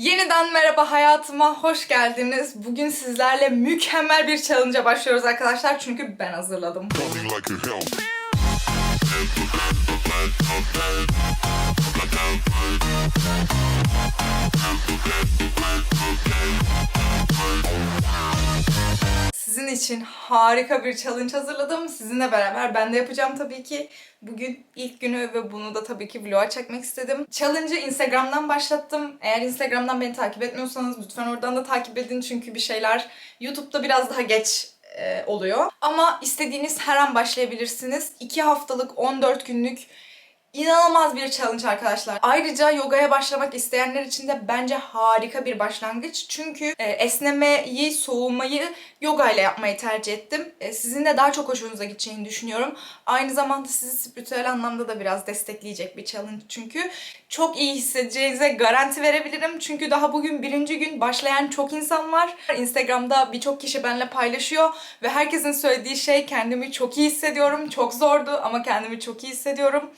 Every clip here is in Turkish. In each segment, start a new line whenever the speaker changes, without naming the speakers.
Yeniden merhaba hayatıma hoş geldiniz. Bugün sizlerle mükemmel bir challenge'a başlıyoruz arkadaşlar. Çünkü ben hazırladım. Sizin için harika bir challenge hazırladım. Sizinle beraber ben de yapacağım tabii ki. Bugün ilk günü ve bunu da tabii ki vloga çekmek istedim. Challenge'ı Instagram'dan başlattım. Eğer Instagram'dan beni takip etmiyorsanız lütfen oradan da takip edin. Çünkü bir şeyler YouTube'da biraz daha geç e, oluyor. Ama istediğiniz her an başlayabilirsiniz. 2 haftalık 14 günlük İnanılmaz bir challenge arkadaşlar. Ayrıca yogaya başlamak isteyenler için de bence harika bir başlangıç. Çünkü e, esnemeyi, soğumayı yoga ile yapmayı tercih ettim. E, sizin de daha çok hoşunuza gideceğini düşünüyorum. Aynı zamanda sizi spiritüel anlamda da biraz destekleyecek bir challenge çünkü. Çok iyi hissedeceğinize garanti verebilirim. Çünkü daha bugün birinci gün başlayan çok insan var. Instagram'da birçok kişi benimle paylaşıyor ve herkesin söylediği şey kendimi çok iyi hissediyorum. Çok zordu ama kendimi çok iyi hissediyorum.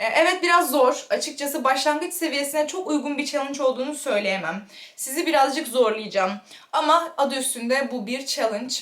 Ee, Evet biraz zor. Açıkçası başlangıç seviyesine çok uygun bir challenge olduğunu söyleyemem. Sizi birazcık zorlayacağım. Ama adı üstünde bu bir challenge.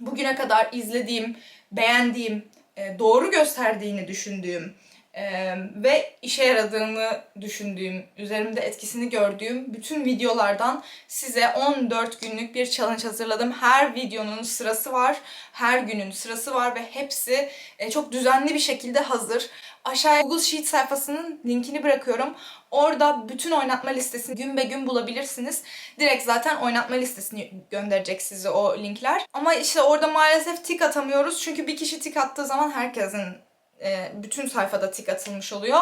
Bugüne kadar izlediğim, beğendiğim, e, doğru gösterdiğini düşündüğüm e, ve işe yaradığını düşündüğüm, üzerimde etkisini gördüğüm bütün videolardan size 14 günlük bir challenge hazırladım. Her videonun sırası var, her günün sırası var ve hepsi e, çok düzenli bir şekilde hazır. Aşağıya Google Sheet sayfasının linkini bırakıyorum. Orada bütün oynatma listesini gün be gün bulabilirsiniz. Direkt zaten oynatma listesini gönderecek size o linkler. Ama işte orada maalesef tik atamıyoruz. Çünkü bir kişi tik attığı zaman herkesin e, bütün sayfada tik atılmış oluyor.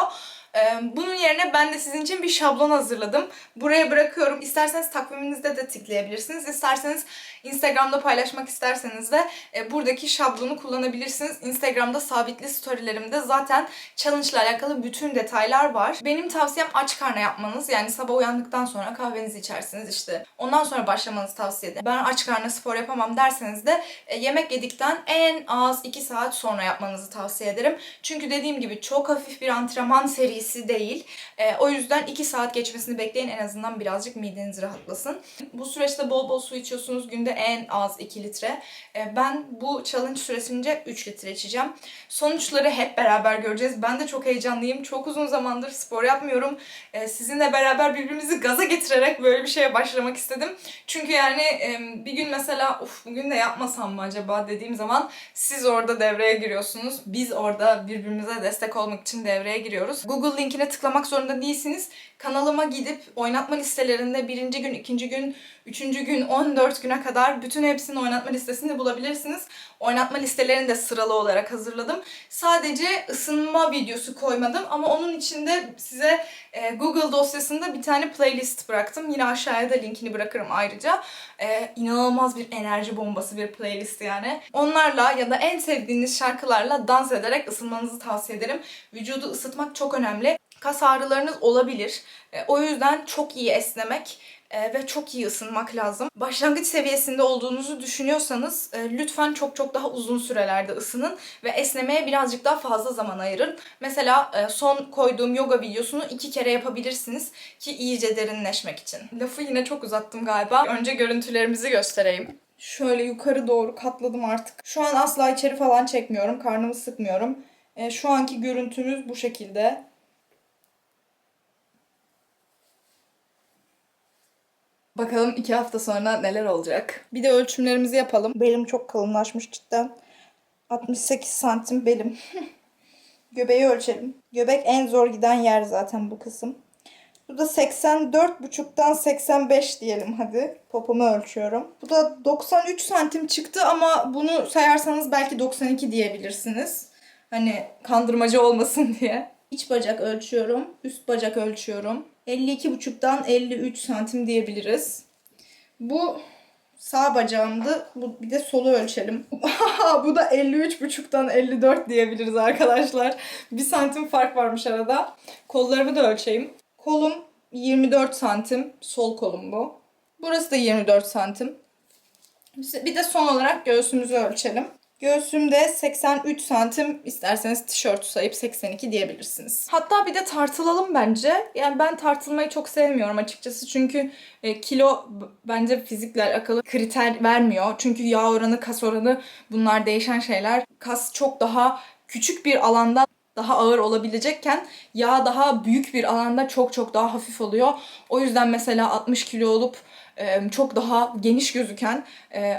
E, Bunun yerine ben de sizin için bir şablon hazırladım. Buraya bırakıyorum. İsterseniz takviminizde de tıklayabilirsiniz. İsterseniz Instagram'da paylaşmak isterseniz de e, buradaki şablonu kullanabilirsiniz. Instagram'da sabitli storylerimde zaten challenge ile alakalı bütün detaylar var. Benim tavsiyem aç karna yapmanız. Yani sabah uyandıktan sonra kahvenizi içersiniz işte. Ondan sonra başlamanızı tavsiye ederim. Ben aç karna spor yapamam derseniz de e, yemek yedikten en az 2 saat sonra yapmanızı tavsiye ederim. Çünkü dediğim gibi çok hafif bir antrenman serisi değil. E, o yüzden 2 saat geçmesini bekleyin en azından birazcık mideniz rahatlasın. Bu süreçte bol bol su içiyorsunuz. Günde en az 2 litre. E, ben bu challenge süresince 3 litre içeceğim. Sonuçları hep beraber göreceğiz. Ben de çok heyecanlıyım. Çok uzun zamandır spor yapmıyorum. E, sizinle beraber birbirimizi gaza getirerek böyle bir şeye başlamak istedim. Çünkü yani e, bir gün mesela uf bugün de yapmasam mı acaba dediğim zaman siz orada devreye giriyorsunuz. Biz orada birbirimize destek olmak için devreye giriyoruz. Google linkine tıklamak zorunda değilsiniz. Kanalıma gidip oynatma listelerinde birinci gün, ikinci gün, üçüncü gün, 14 güne kadar bütün hepsinin oynatma listesini bulabilirsiniz. Oynatma listelerini de sıralı olarak hazırladım. Sadece ısınma videosu koymadım ama onun içinde size e, Google dosyasında bir tane playlist bıraktım. Yine aşağıya da linkini bırakırım ayrıca. E, inanılmaz bir enerji bombası bir playlist yani. Onlarla ya da en sevdiğiniz şarkılarla dans ederek ısınmanızı tavsiye ederim. Vücudu ısıtmak çok önemli. Kas ağrılarınız olabilir. E, o yüzden çok iyi esnemek e, ve çok iyi ısınmak lazım. Başlangıç seviyesinde olduğunuzu düşünüyorsanız e, lütfen çok çok daha uzun sürelerde ısının ve esnemeye birazcık daha fazla zaman ayırın. Mesela e, son koyduğum yoga videosunu iki kere yapabilirsiniz ki iyice derinleşmek için. Lafı yine çok uzattım galiba. Önce görüntülerimizi göstereyim. Şöyle yukarı doğru katladım artık. Şu an asla içeri falan çekmiyorum. Karnımı sıkmıyorum. E, şu anki görüntümüz bu şekilde. Bakalım iki hafta sonra neler olacak. Bir de ölçümlerimizi yapalım. Belim çok kalınlaşmış cidden. 68 santim belim. Göbeği ölçelim. Göbek en zor giden yer zaten bu kısım. Bu da 84,5'tan 85 diyelim hadi. Popomu ölçüyorum. Bu da 93 santim çıktı ama bunu sayarsanız belki 92 diyebilirsiniz. Hani kandırmacı olmasın diye. İç bacak ölçüyorum. Üst bacak ölçüyorum. 52,5'tan 53 santim diyebiliriz. Bu sağ bacağımdı. Bu bir de solu ölçelim. bu da 53,5'tan 54 diyebiliriz arkadaşlar. Bir santim fark varmış arada. Kollarımı da ölçeyim. Kolum 24 santim. Sol kolum bu. Burası da 24 santim. Bir de son olarak göğsümüzü ölçelim. Göğsüm de 83 santim. İsterseniz tişört sayıp 82 diyebilirsiniz. Hatta bir de tartılalım bence. Yani ben tartılmayı çok sevmiyorum açıkçası. Çünkü e, kilo bence fizikle alakalı kriter vermiyor. Çünkü yağ oranı, kas oranı bunlar değişen şeyler. Kas çok daha küçük bir alanda daha ağır olabilecekken yağ daha büyük bir alanda çok çok daha hafif oluyor. O yüzden mesela 60 kilo olup çok daha geniş gözüken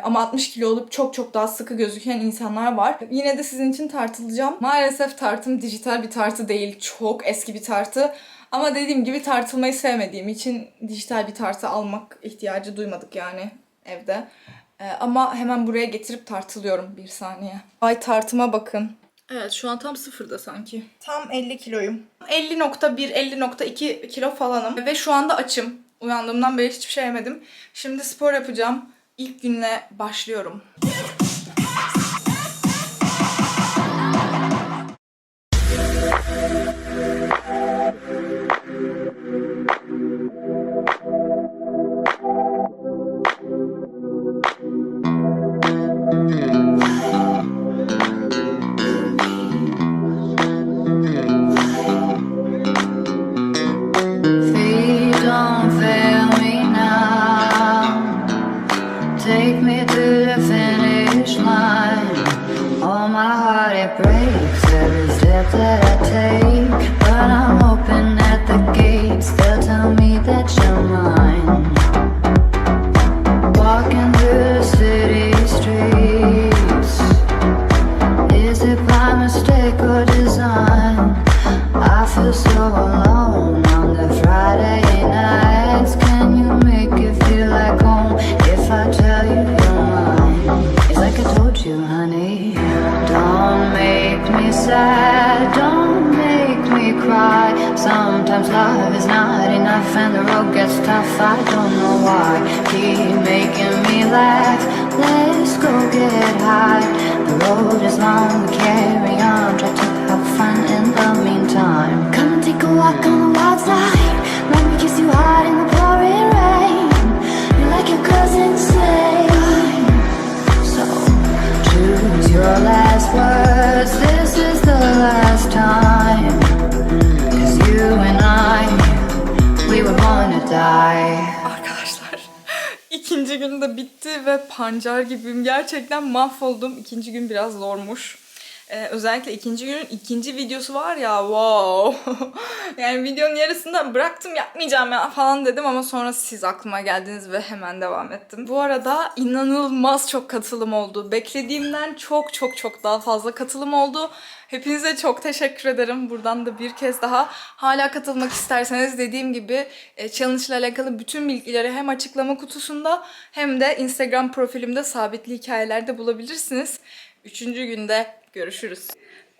ama 60 kilo olup çok çok daha sıkı gözüken insanlar var. Yine de sizin için tartılacağım. Maalesef tartım dijital bir tartı değil. Çok eski bir tartı. Ama dediğim gibi tartılmayı sevmediğim için dijital bir tartı almak ihtiyacı duymadık yani evde. Ama hemen buraya getirip tartılıyorum bir saniye. Ay tartıma bakın. Evet şu an tam sıfırda sanki. Tam 50 kiloyum. 50.1, 50.2 kilo falanım. Ve şu anda açım. Uyandığımdan beri hiçbir şey yemedim. Şimdi spor yapacağım. İlk günle başlıyorum. Pancar gibiyim. Gerçekten mahvoldum. İkinci gün biraz zormuş. Ee, özellikle ikinci günün ikinci videosu var ya wow. yani videonun yarısında bıraktım yapmayacağım ya falan dedim ama sonra siz aklıma geldiniz ve hemen devam ettim. Bu arada inanılmaz çok katılım oldu. Beklediğimden çok çok çok daha fazla katılım oldu. Hepinize çok teşekkür ederim. Buradan da bir kez daha hala katılmak isterseniz dediğim gibi e, challenge ile alakalı bütün bilgileri hem açıklama kutusunda hem de Instagram profilimde sabitli hikayelerde bulabilirsiniz. Üçüncü günde görüşürüz.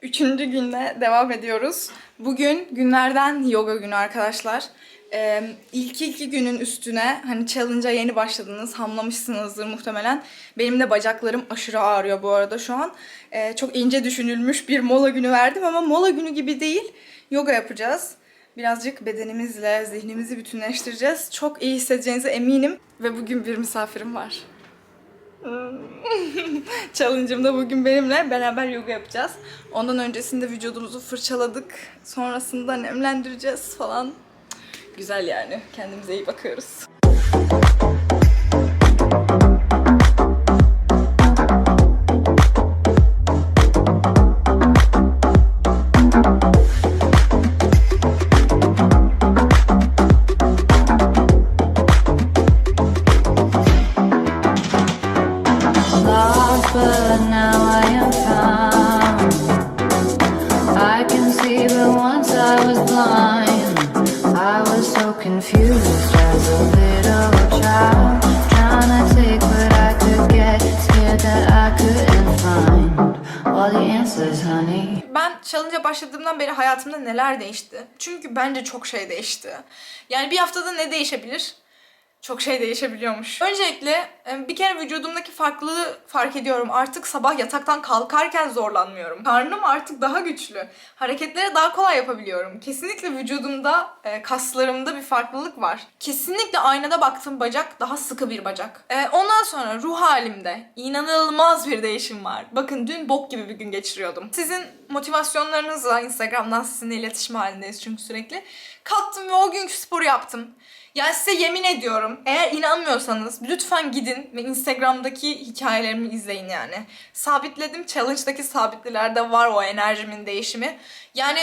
Üçüncü günde devam ediyoruz. Bugün günlerden yoga günü arkadaşlar. Ee, ilk iki günün üstüne hani challenge'a yeni başladınız, hamlamışsınızdır muhtemelen. Benim de bacaklarım aşırı ağrıyor bu arada şu an. Ee, çok ince düşünülmüş bir mola günü verdim ama mola günü gibi değil. Yoga yapacağız. Birazcık bedenimizle zihnimizi bütünleştireceğiz. Çok iyi hissedeceğinize eminim. Ve bugün bir misafirim var. Challenge'ımda bugün benimle beraber yoga yapacağız. Ondan öncesinde vücudumuzu fırçaladık. Sonrasında nemlendireceğiz falan. Güzel yani. Kendimize iyi bakıyoruz. Neler değişti? Çünkü bence çok şey değişti. Yani bir haftada ne değişebilir? Çok şey değişebiliyormuş. Öncelikle e, bir kere vücudumdaki farklılığı fark ediyorum. Artık sabah yataktan kalkarken zorlanmıyorum. Karnım artık daha güçlü. Hareketleri daha kolay yapabiliyorum. Kesinlikle vücudumda, e, kaslarımda bir farklılık var. Kesinlikle aynada baktığım bacak daha sıkı bir bacak. E, Ondan sonra ruh halimde inanılmaz bir değişim var. Bakın dün bok gibi bir gün geçiriyordum. Sizin motivasyonlarınızla Instagram'dan sizinle iletişim halindeyiz çünkü sürekli. Kalktım ve o günkü sporu yaptım. Ya size yemin ediyorum eğer inanmıyorsanız lütfen gidin ve Instagram'daki hikayelerimi izleyin yani. Sabitledim. Challenge'daki sabitlilerde var o enerjimin değişimi. Yani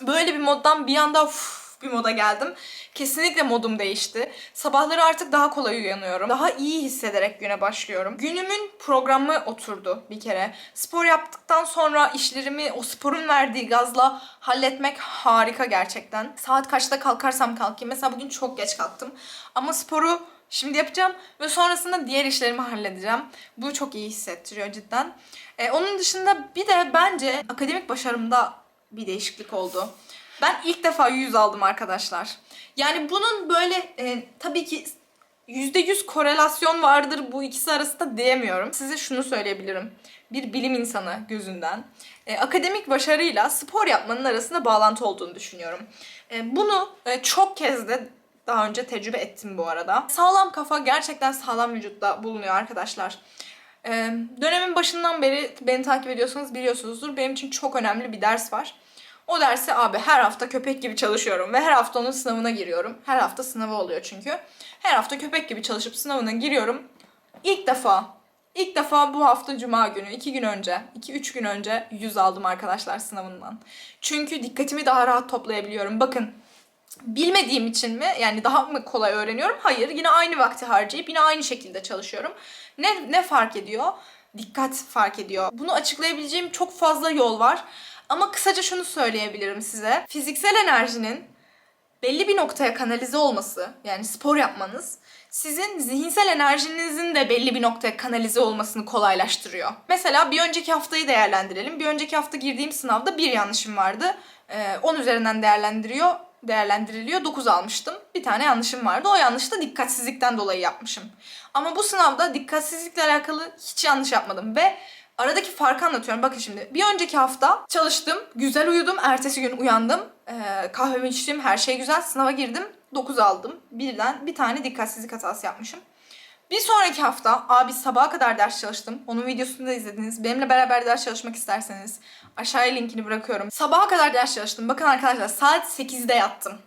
böyle bir moddan bir anda uf, bir moda geldim. Kesinlikle modum değişti. Sabahları artık daha kolay uyanıyorum. Daha iyi hissederek güne başlıyorum. Günümün programı oturdu bir kere. Spor yaptıktan sonra işlerimi o sporun verdiği gazla halletmek harika gerçekten. Saat kaçta kalkarsam kalkayım. Mesela bugün çok geç kalktım. Ama sporu Şimdi yapacağım ve sonrasında diğer işlerimi halledeceğim. Bu çok iyi hissettiriyor cidden. Ee, onun dışında bir de bence akademik başarımda bir değişiklik oldu. Ben ilk defa 100 aldım arkadaşlar. Yani bunun böyle e, tabii ki %100 korelasyon vardır bu ikisi arasında diyemiyorum. Size şunu söyleyebilirim. Bir bilim insanı gözünden e, akademik başarıyla spor yapmanın arasında bağlantı olduğunu düşünüyorum. E, bunu e, çok kez de daha önce tecrübe ettim bu arada. Sağlam kafa gerçekten sağlam vücutta bulunuyor arkadaşlar. Ee, dönemin başından beri beni takip ediyorsanız biliyorsunuzdur. Benim için çok önemli bir ders var. O dersi abi her hafta köpek gibi çalışıyorum ve her hafta onun sınavına giriyorum. Her hafta sınavı oluyor çünkü. Her hafta köpek gibi çalışıp sınavına giriyorum. İlk defa, ilk defa bu hafta cuma günü, iki gün önce, iki üç gün önce 100 aldım arkadaşlar sınavından. Çünkü dikkatimi daha rahat toplayabiliyorum. Bakın bilmediğim için mi yani daha mı kolay öğreniyorum? Hayır. Yine aynı vakti harcayıp yine aynı şekilde çalışıyorum. Ne ne fark ediyor? Dikkat fark ediyor. Bunu açıklayabileceğim çok fazla yol var. Ama kısaca şunu söyleyebilirim size. Fiziksel enerjinin belli bir noktaya kanalize olması, yani spor yapmanız sizin zihinsel enerjinizin de belli bir noktaya kanalize olmasını kolaylaştırıyor. Mesela bir önceki haftayı değerlendirelim. Bir önceki hafta girdiğim sınavda bir yanlışım vardı. Ee, 10 üzerinden değerlendiriyor değerlendiriliyor. 9 almıştım. Bir tane yanlışım vardı. O yanlışı da dikkatsizlikten dolayı yapmışım. Ama bu sınavda dikkatsizlikle alakalı hiç yanlış yapmadım ve aradaki farkı anlatıyorum. Bakın şimdi bir önceki hafta çalıştım, güzel uyudum, ertesi gün uyandım, ee, kahvemi içtim, her şey güzel, sınava girdim, 9 aldım. Birden bir tane dikkatsizlik hatası yapmışım. Bir sonraki hafta abi sabaha kadar ders çalıştım. Onun videosunu da izlediniz. Benimle beraber ders çalışmak isterseniz aşağıya linkini bırakıyorum. Sabaha kadar ders çalıştım. Bakın arkadaşlar saat 8'de yattım.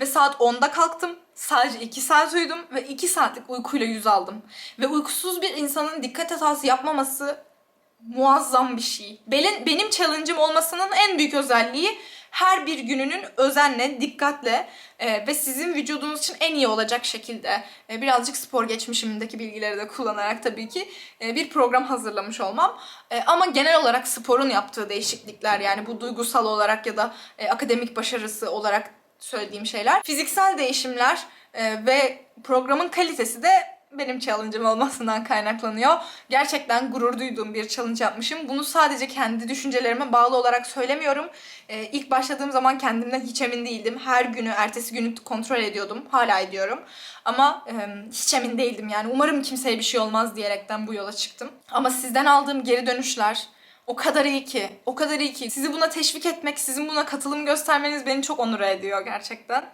Ve saat 10'da kalktım. Sadece 2 saat uyudum ve 2 saatlik uykuyla 100 aldım. Ve uykusuz bir insanın dikkat hatası yapmaması muazzam bir şey. Benim, benim challenge'ım olmasının en büyük özelliği her bir gününün özenle, dikkatle e, ve sizin vücudunuz için en iyi olacak şekilde e, birazcık spor geçmişimdeki bilgileri de kullanarak tabii ki e, bir program hazırlamış olmam. E, ama genel olarak sporun yaptığı değişiklikler yani bu duygusal olarak ya da e, akademik başarısı olarak söylediğim şeyler. Fiziksel değişimler e, ve programın kalitesi de benim challenge'ım olmasından kaynaklanıyor. Gerçekten gurur duyduğum bir challenge yapmışım. Bunu sadece kendi düşüncelerime bağlı olarak söylemiyorum. Ee, ilk başladığım zaman kendimden hiç emin değildim. Her günü, ertesi günü kontrol ediyordum. Hala ediyorum. Ama e, hiç emin değildim yani. Umarım kimseye bir şey olmaz diyerekten bu yola çıktım. Ama sizden aldığım geri dönüşler, o kadar iyi ki, o kadar iyi ki. Sizi buna teşvik etmek, sizin buna katılım göstermeniz beni çok onur ediyor gerçekten.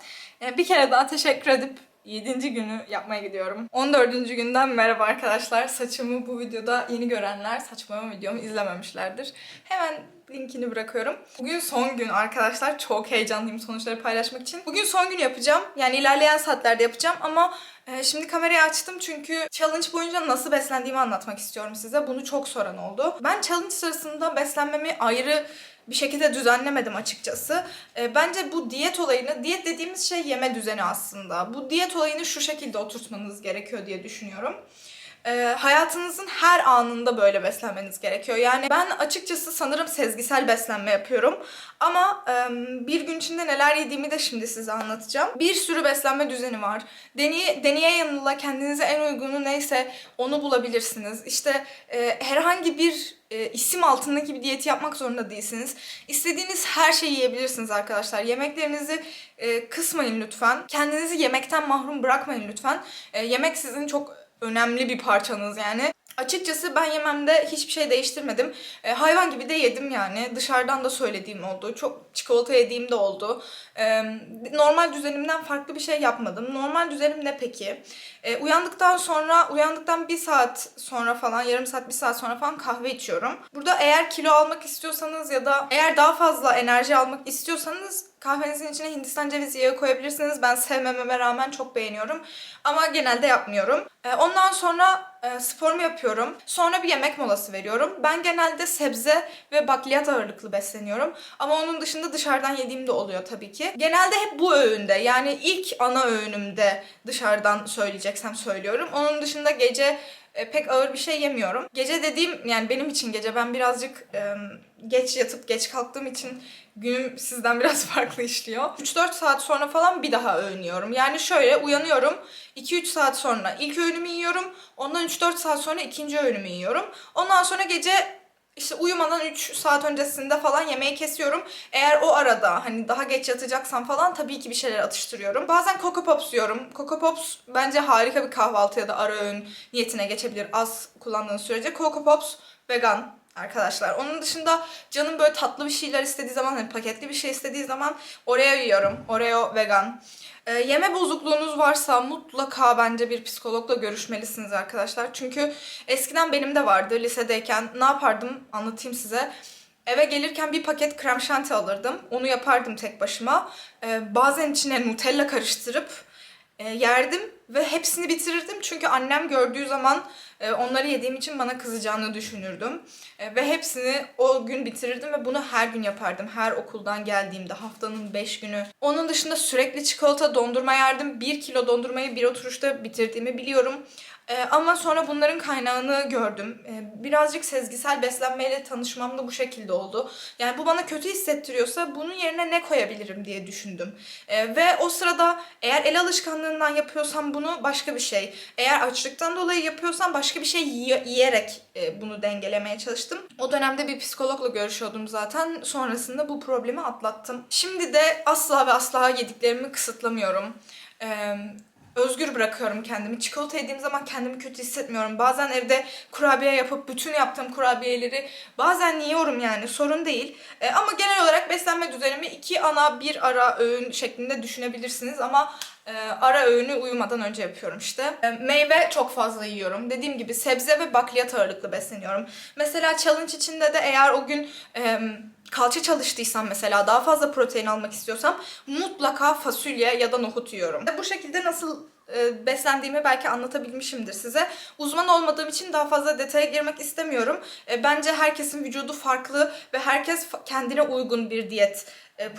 Ee, bir kere daha teşekkür edip 7. günü yapmaya gidiyorum. 14. günden merhaba arkadaşlar. Saçımı bu videoda yeni görenler saçmalama videomu izlememişlerdir. Hemen linkini bırakıyorum. Bugün son gün arkadaşlar. Çok heyecanlıyım sonuçları paylaşmak için. Bugün son gün yapacağım. Yani ilerleyen saatlerde yapacağım ama e, şimdi kamerayı açtım çünkü challenge boyunca nasıl beslendiğimi anlatmak istiyorum size. Bunu çok soran oldu. Ben challenge sırasında beslenmemi ayrı bir şekilde düzenlemedim açıkçası. E, bence bu diyet olayını, diyet dediğimiz şey yeme düzeni aslında. Bu diyet olayını şu şekilde oturtmanız gerekiyor diye düşünüyorum. Ee, hayatınızın her anında böyle beslenmeniz gerekiyor. Yani ben açıkçası sanırım sezgisel beslenme yapıyorum. Ama e, bir gün içinde neler yediğimi de şimdi size anlatacağım. Bir sürü beslenme düzeni var. Deneye, deneye yanıla kendinize en uygunu neyse onu bulabilirsiniz. İşte e, herhangi bir e, isim altındaki bir diyeti yapmak zorunda değilsiniz. İstediğiniz her şeyi yiyebilirsiniz arkadaşlar. Yemeklerinizi e, kısmayın lütfen. Kendinizi yemekten mahrum bırakmayın lütfen. E, yemek sizin çok önemli bir parçanız yani. Açıkçası ben yememde hiçbir şey değiştirmedim. E, hayvan gibi de yedim yani. Dışarıdan da söylediğim oldu. Çok çikolata yediğim de oldu. E, normal düzenimden farklı bir şey yapmadım. Normal düzenim ne peki? E, uyandıktan sonra, uyandıktan bir saat sonra falan, yarım saat, bir saat sonra falan kahve içiyorum. Burada eğer kilo almak istiyorsanız ya da eğer daha fazla enerji almak istiyorsanız kahvenizin içine Hindistan cevizi yağı koyabilirsiniz. Ben sevmememe rağmen çok beğeniyorum. Ama genelde yapmıyorum. E, ondan sonra e, sporumu yapıyorum. Sonra bir yemek molası veriyorum. Ben genelde sebze ve bakliyat ağırlıklı besleniyorum. Ama onun dışında dışarıdan yediğim de oluyor tabii ki. Genelde hep bu öğünde yani ilk ana öğünümde dışarıdan söyleyeceksem söylüyorum. Onun dışında gece e, pek ağır bir şey yemiyorum. Gece dediğim yani benim için gece ben birazcık geç yatıp geç kalktığım için günüm sizden biraz farklı işliyor. 3-4 saat sonra falan bir daha öğün. Yani şöyle uyanıyorum 2-3 saat sonra ilk öğünümü yiyorum. Ondan 3-4 saat sonra ikinci öğünümü yiyorum. Ondan sonra gece işte uyumadan 3 saat öncesinde falan yemeği kesiyorum. Eğer o arada hani daha geç yatacaksam falan tabii ki bir şeyler atıştırıyorum. Bazen Coco Pops yiyorum. Coco Pops bence harika bir kahvaltı ya da ara öğün niyetine geçebilir az kullandığınız sürece. Coco Pops vegan arkadaşlar. Onun dışında canım böyle tatlı bir şeyler istediği zaman hani paketli bir şey istediği zaman Oreo yiyorum. Oreo vegan. Ee, yeme bozukluğunuz varsa mutlaka bence bir psikologla görüşmelisiniz arkadaşlar. Çünkü eskiden benim de vardı lisedeyken. Ne yapardım anlatayım size. Eve gelirken bir paket krem şanti alırdım. Onu yapardım tek başıma. Ee, bazen içine Nutella karıştırıp e, yerdim ve hepsini bitirirdim. Çünkü annem gördüğü zaman e, onları yediğim için bana kızacağını düşünürdüm. E, ve hepsini o gün bitirirdim ve bunu her gün yapardım. Her okuldan geldiğimde haftanın 5 günü. Onun dışında sürekli çikolata dondurma yerdim. 1 kilo dondurmayı bir oturuşta bitirdiğimi biliyorum. E, ama sonra bunların kaynağını gördüm. E, birazcık sezgisel beslenmeyle tanışmam da bu şekilde oldu. Yani bu bana kötü hissettiriyorsa bunun yerine ne koyabilirim diye düşündüm. E, ve o sırada eğer el alışkanlığından yapıyorsam bunu başka bir şey. Eğer açlıktan dolayı yapıyorsam başka bir şey yiye- yiyerek e, bunu dengelemeye çalıştım. O dönemde bir psikologla görüşüyordum zaten. Sonrasında bu problemi atlattım. Şimdi de asla ve asla yediklerimi kısıtlamıyorum. Eee özgür bırakıyorum kendimi. Çikolata yediğim zaman kendimi kötü hissetmiyorum. Bazen evde kurabiye yapıp bütün yaptığım kurabiyeleri bazen yiyorum yani sorun değil. E, ama genel olarak beslenme düzenimi iki ana bir ara öğün şeklinde düşünebilirsiniz ama e, ara öğünü uyumadan önce yapıyorum işte. E, meyve çok fazla yiyorum. Dediğim gibi sebze ve bakliyat ağırlıklı besleniyorum. Mesela challenge içinde de eğer o gün e, kalça çalıştıysam mesela daha fazla protein almak istiyorsam mutlaka fasulye ya da nohut yiyorum. Bu şekilde nasıl e, beslendiğimi belki anlatabilmişimdir size. Uzman olmadığım için daha fazla detaya girmek istemiyorum. E, bence herkesin vücudu farklı ve herkes kendine uygun bir diyet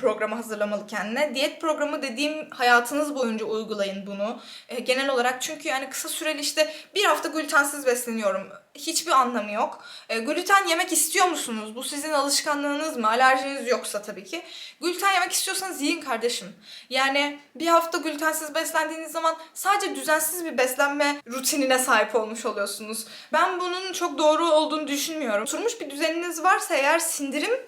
programı hazırlamalı kendine. Diyet programı dediğim hayatınız boyunca uygulayın bunu. E, genel olarak çünkü yani kısa süreli işte bir hafta glutensiz besleniyorum. Hiçbir anlamı yok. E, gluten yemek istiyor musunuz? Bu sizin alışkanlığınız mı? Alerjiniz yoksa tabii ki. Gluten yemek istiyorsanız yiyin kardeşim. Yani bir hafta glutensiz beslendiğiniz zaman sadece düzensiz bir beslenme rutinine sahip olmuş oluyorsunuz. Ben bunun çok doğru olduğunu düşünmüyorum. Oturmuş bir düzeniniz varsa eğer sindirim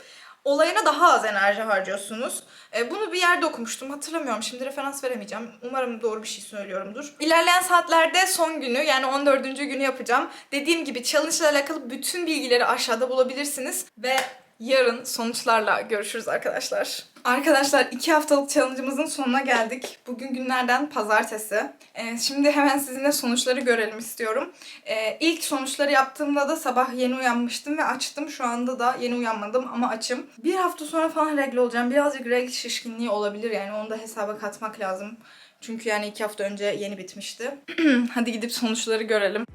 olayına daha az enerji harcıyorsunuz. E, bunu bir yerde okumuştum. Hatırlamıyorum. Şimdi referans veremeyeceğim. Umarım doğru bir şey söylüyorumdur. İlerleyen saatlerde son günü yani 14. günü yapacağım. Dediğim gibi challenge ile alakalı bütün bilgileri aşağıda bulabilirsiniz. Ve yarın sonuçlarla görüşürüz arkadaşlar. Arkadaşlar iki haftalık challenge'ımızın sonuna geldik. Bugün günlerden pazartesi. Ee, şimdi hemen sizinle sonuçları görelim istiyorum. Ee, ilk sonuçları yaptığımda da sabah yeni uyanmıştım ve açtım. Şu anda da yeni uyanmadım ama açım. Bir hafta sonra falan regle olacağım. Birazcık regle şişkinliği olabilir yani onu da hesaba katmak lazım. Çünkü yani iki hafta önce yeni bitmişti. Hadi gidip sonuçları görelim.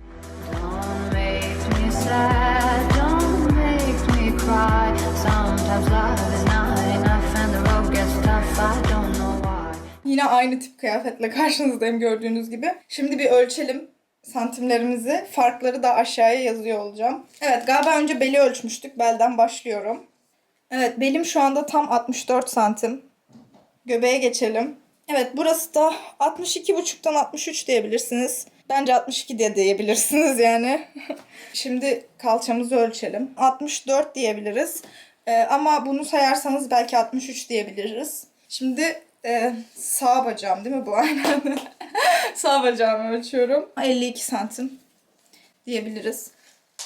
Don't make me sad,
Yine aynı tip kıyafetle karşınızdayım gördüğünüz gibi. Şimdi bir ölçelim. santimlerimizi, farkları da aşağıya yazıyor olacağım. Evet galiba önce beli ölçmüştük. Belden başlıyorum. Evet belim şu anda tam 64 santim. Göbeğe geçelim. Evet burası da 62,5'tan 63 diyebilirsiniz. Bence 62 diye diyebilirsiniz yani. Şimdi kalçamızı ölçelim. 64 diyebiliriz. Ee, ama bunu sayarsanız belki 63 diyebiliriz. Şimdi e, sağ bacağım değil mi bu aynen? sağ bacağımı ölçüyorum. 52 santim diyebiliriz.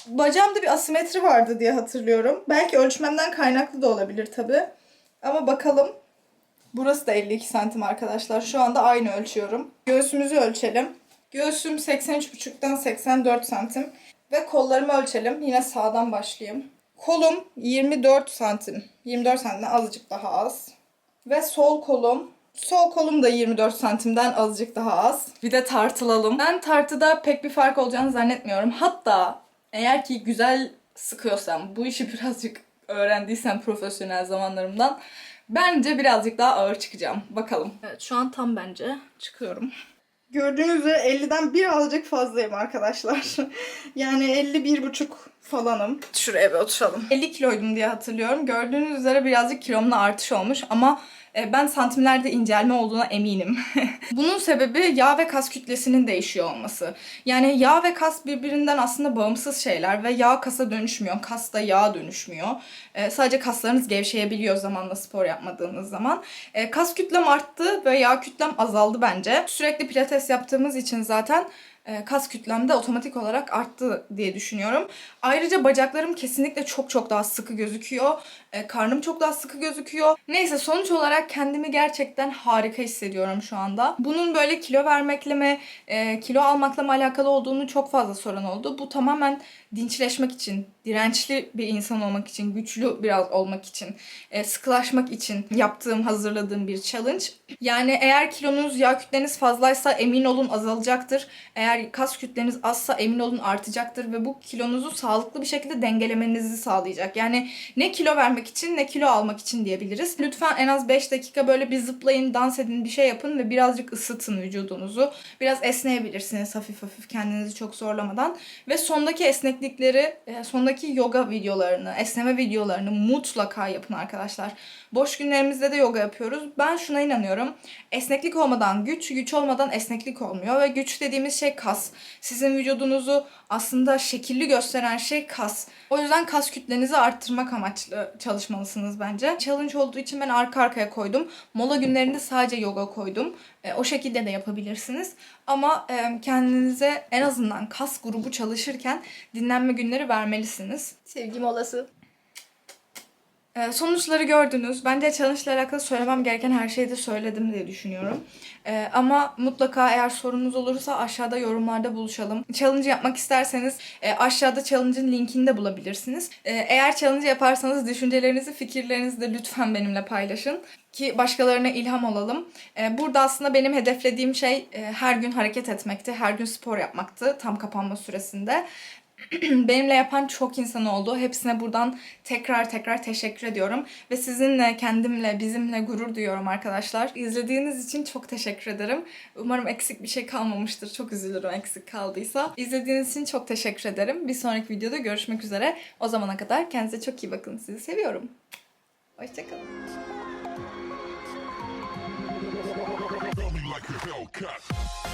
Bacağımda bir asimetri vardı diye hatırlıyorum. Belki ölçmemden kaynaklı da olabilir tabi. Ama bakalım. Burası da 52 santim arkadaşlar. Şu anda aynı ölçüyorum. Göğsümüzü ölçelim. Göğsüm 83,5'tan 84 santim. Ve kollarımı ölçelim. Yine sağdan başlayayım. Kolum 24 santim. 24 santimden azıcık daha az. Ve sol kolum Sol kolum da 24 santimden azıcık daha az. Bir de tartılalım. Ben tartıda pek bir fark olacağını zannetmiyorum. Hatta eğer ki güzel sıkıyorsam, bu işi birazcık öğrendiysem profesyonel zamanlarımdan bence birazcık daha ağır çıkacağım. Bakalım. Evet şu an tam bence çıkıyorum. Gördüğünüz üzere 50'den birazcık fazlayım arkadaşlar. yani 51,5 falanım. Şuraya bir oturalım. 50 kiloydum diye hatırlıyorum. Gördüğünüz üzere birazcık kilomda artış olmuş ama ben santimlerde incelme olduğuna eminim. Bunun sebebi yağ ve kas kütlesinin değişiyor olması. Yani yağ ve kas birbirinden aslında bağımsız şeyler ve yağ kasa dönüşmüyor. Kas da yağa dönüşmüyor. E, sadece kaslarınız gevşeyebiliyor zamanla spor yapmadığınız zaman. E, kas kütlem arttı ve yağ kütlem azaldı bence. Sürekli pilates yaptığımız için zaten e, kas kütlem de otomatik olarak arttı diye düşünüyorum. Ayrıca bacaklarım kesinlikle çok çok daha sıkı gözüküyor. E, Karnım çok daha sıkı gözüküyor. Neyse sonuç olarak kendimi gerçekten harika hissediyorum şu anda. Bunun böyle kilo vermekle mi, e, kilo almakla mı alakalı olduğunu çok fazla soran oldu. Bu tamamen dinçleşmek için, dirençli bir insan olmak için, güçlü biraz olmak için, e, sıkılaşmak için yaptığım, hazırladığım bir challenge. Yani eğer kilonuz, yağ kütleniz fazlaysa emin olun azalacaktır. Eğer kas kütleniz azsa emin olun artacaktır ve bu kilonuzu sağlıklı bir şekilde dengelemenizi sağlayacak. Yani ne kilo vermek için ne kilo almak için diyebiliriz. Lütfen en az 5 dakika böyle bir zıplayın, dans edin, bir şey yapın ve birazcık ısıtın vücudunuzu. Biraz esneyebilirsiniz hafif hafif kendinizi çok zorlamadan. Ve sondaki esneklikleri, e, sondaki yoga videolarını, esneme videolarını mutlaka yapın arkadaşlar. Boş günlerimizde de yoga yapıyoruz. Ben şuna inanıyorum. Esneklik olmadan güç, güç olmadan esneklik olmuyor ve güç dediğimiz şey kas. Sizin vücudunuzu aslında şekilli gösteren şey kas. O yüzden kas kütlenizi arttırmak amaçlı çalışmalısınız bence. Challenge olduğu için ben arka arkaya koydum. Mola günlerinde sadece yoga koydum. E, o şekilde de yapabilirsiniz. Ama e, kendinize en azından kas grubu çalışırken dinlenme günleri vermelisiniz. Sevgi molası. Ee, Sonuçları gördünüz. Bence challenge ile alakalı söylemem gereken her şeyi de söyledim diye düşünüyorum. Ee, ama mutlaka eğer sorunuz olursa aşağıda yorumlarda buluşalım. Challenge yapmak isterseniz e, aşağıda challenge'ın linkini de bulabilirsiniz. Ee, eğer challenge yaparsanız düşüncelerinizi, fikirlerinizi de lütfen benimle paylaşın ki başkalarına ilham olalım. Burada aslında benim hedeflediğim şey e, her gün hareket etmekti, her gün spor yapmaktı tam kapanma süresinde. benimle yapan çok insan oldu. Hepsine buradan tekrar tekrar teşekkür ediyorum. Ve sizinle, kendimle, bizimle gurur duyuyorum arkadaşlar. İzlediğiniz için çok teşekkür ederim. Umarım eksik bir şey kalmamıştır. Çok üzülürüm eksik kaldıysa. İzlediğiniz için çok teşekkür ederim. Bir sonraki videoda görüşmek üzere. O zamana kadar kendinize çok iyi bakın. Sizi seviyorum. Hoşçakalın.
Like.